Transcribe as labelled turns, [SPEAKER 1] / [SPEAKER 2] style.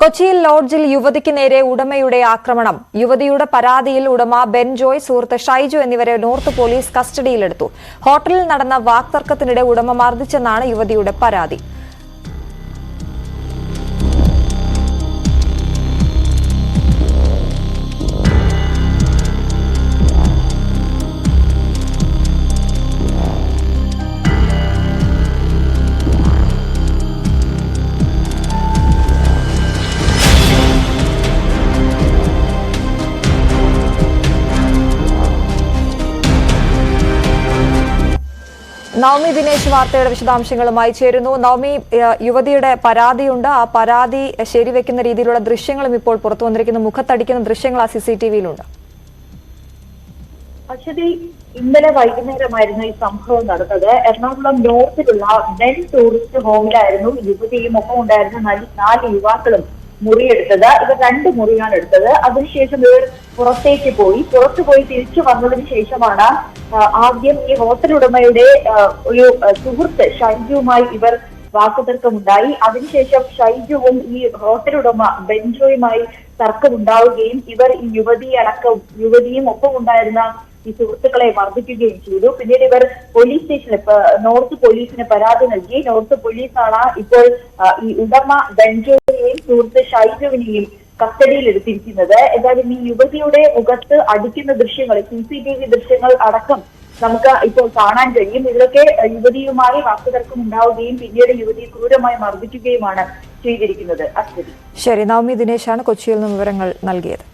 [SPEAKER 1] കൊച്ചിയിൽ ലോഡ്ജിൽ യുവതിക്ക് നേരെ ഉടമയുടെ ആക്രമണം. യുവതിയുടെ പരാതിയിൽ ഉടമ ബെൻജോയ് സുഹൃത്ത് ഷൈജു എന്നിവരെ നോർത്ത് പോലീസ് കസ്റ്റഡിയിലെടുത്തു. ഹോട്ടലിൽ നടന്ന വാക്തർക്കത്തിനിടെ ഉടമ മർദ്ദിച്ചെന്നാണ് യുവതിയുടെ പരാതി. നവമി ദിനേശ് വാർത്തയുടെ വിശദാംശങ്ങളുമായി ചേരുന്നു. നവമി യുവതിയുടെ പരാതിയുണ്ട്. ആ പരാതി ശരിവെക്കുന്ന രീതിയിലുള്ള ദൃശ്യങ്ങളും ഇപ്പോൾ പുറത്തു വന്നിരിക്കുന്നു. മുഖത്തടിക്കുന്ന ദൃശ്യങ്ങൾ ആ സി സി ടി വിയിലുണ്ട്.
[SPEAKER 2] അശ്വതി ഇന്നലെ വൈകുന്നേരമായിരുന്നു ഈ സംഭവം നടന്നത്. എറണാകുളം നോർത്തിലുള്ള ബെൻ ടൂറിസ്റ്റ് ഹോമിലായിരുന്നു യുവതിയും ഒപ്പം ഉണ്ടായിരുന്ന നാല് യുവാക്കളും മുറിയെടുത്തത്. ഇവർ രണ്ട് മുറിയാണ് എടുത്തത്. അതിനുശേഷം ഇവർ പുറത്തേക്ക് പോയി. പുറത്തു പോയി തിരിച്ചു വന്നതിന് ശേഷമാണ് ആദ്യം ഈ ഹോട്ടൽ ഉടമയുടെ ഒരു സുഹൃത്ത് ഷൈജുവുമായി ഇവർ വാക്കുതർക്കമുണ്ടായി. അതിനുശേഷം ഷൈജുവും ഈ ഹോട്ടൽ ഉടമ ബെഞ്ചോയുമായി തർക്കമുണ്ടാവുകയും ഇവർ ഈ യുവതി അടക്കം യുവതിയും ഒപ്പം ഉണ്ടായിരുന്ന ഈ സുഹൃത്തുക്കളെ മർദ്ദിക്കുകയും ചെയ്തു. പിന്നീട് ഇവർ പോലീസ് സ്റ്റേഷനിൽ നോർത്ത് പോലീസിന് പരാതി നൽകി. നോർത്ത് പോലീസാണ് ഇപ്പോൾ ഈ ഉടമ ബെഞ്ചോയെയും സുഹൃത്ത് ഷൈജുവിനെയും കസ്റ്റഡിയിൽ എടുത്തിരിക്കുന്നത് എന്തായാലും ഈ യുവതിയുടെ മുഖത്ത് അടിക്കുന്ന ദൃശ്യങ്ങൾ സി സി ടി വി ദൃശ്യങ്ങൾ അടക്കം നമുക്ക് ഇപ്പോൾ കാണാൻ കഴിയും. ഇതിലൊക്കെ യുവതിയുമായി വാക്കുതർക്കം ഉണ്ടാവുകയും പിന്നീട് യുവതിയെ ക്രൂരമായി മർദ്ദിക്കുകയുമാണ് ചെയ്തിരിക്കുന്നത്. അശ്വതി.
[SPEAKER 1] ശരി നവമി ദിനേശാണ് കൊച്ചിയിൽ നിന്ന് വിവരങ്ങൾ നൽകിയത്.